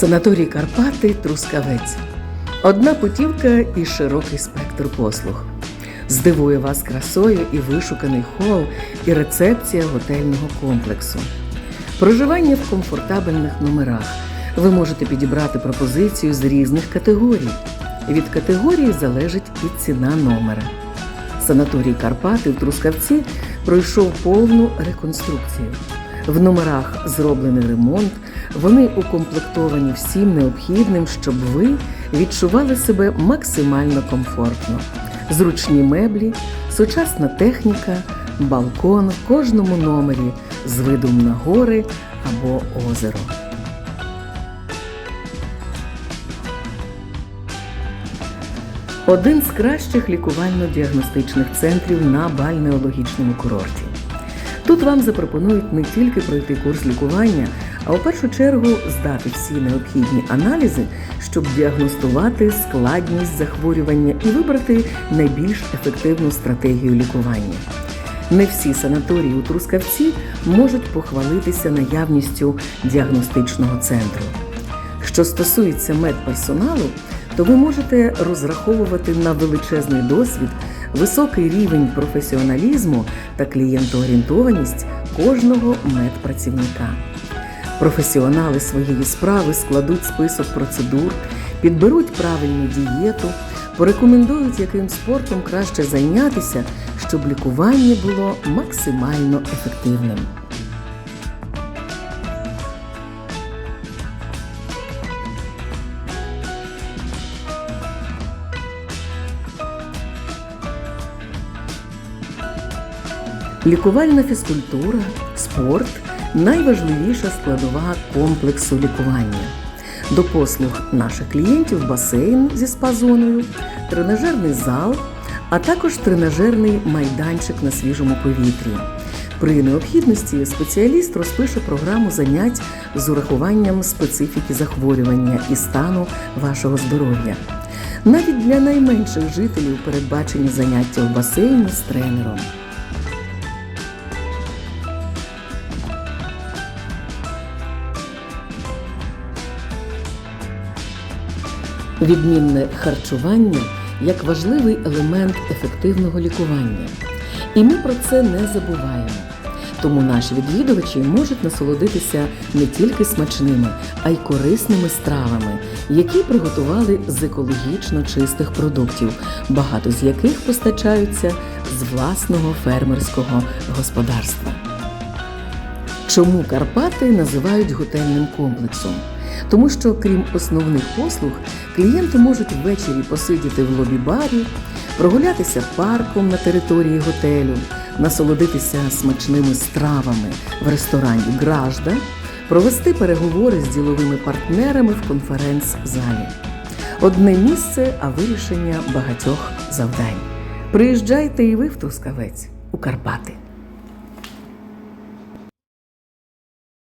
Санаторій Карпати Трускавець. Одна путівка і широкий спектр послуг. Здивує вас красою і вишуканий хол, і рецепція готельного комплексу. Проживання в комфортабельних номерах. Ви можете підібрати пропозицію з різних категорій. Від категорії залежить і ціна номера. Санаторій Карпати в Трускавці пройшов повну реконструкцію. В номерах зроблений ремонт, вони укомплектовані всім необхідним, щоб ви відчували себе максимально комфортно. Зручні меблі, сучасна техніка, балкон в кожному номері з видом на гори або озеро. Один з кращих лікувально-діагностичних центрів на бальнеологічному курорті. Тут вам запропонують не тільки пройти курс лікування, а у першу чергу здати всі необхідні аналізи, щоб діагностувати складність захворювання і вибрати найбільш ефективну стратегію лікування. Не всі санаторії у Трускавці можуть похвалитися наявністю діагностичного центру. Що стосується медперсоналу, то ви можете розраховувати на величезний досвід, високий рівень професіоналізму та клієнтоорієнтованість кожного медпрацівника. Професіонали своєї справи складуть список процедур, підберуть правильну дієту, порекомендують, яким спортом краще зайнятися, щоб лікування було максимально ефективним. Лікувальна фізкультура, спорт найважливіша складова комплексу лікування. До послуг наших клієнтів басейн зі спа-зоною, тренажерний зал, а також тренажерний майданчик на свіжому повітрі. При необхідності спеціаліст розпише програму занять з урахуванням специфіки захворювання і стану вашого здоров'я. Навіть для найменших жителів передбачені заняття в басейні з тренером. Відмінне харчування як важливий елемент ефективного лікування. І ми про це не забуваємо. Тому наші відвідувачі можуть насолодитися не тільки смачними, а й корисними стравами, які приготували з екологічно чистих продуктів, багато з яких постачаються з власного фермерського господарства. Чому Карпати називають готельним комплексом? Тому що, крім основних послуг, клієнти можуть ввечері посидіти в лобі-барі, прогулятися парком на території готелю, насолодитися смачними стравами в ресторані Гражда, провести переговори з діловими партнерами в конференц-залі. Одне місце, а вирішення багатьох завдань. Приїжджайте і ви в Трускавець у Карпати.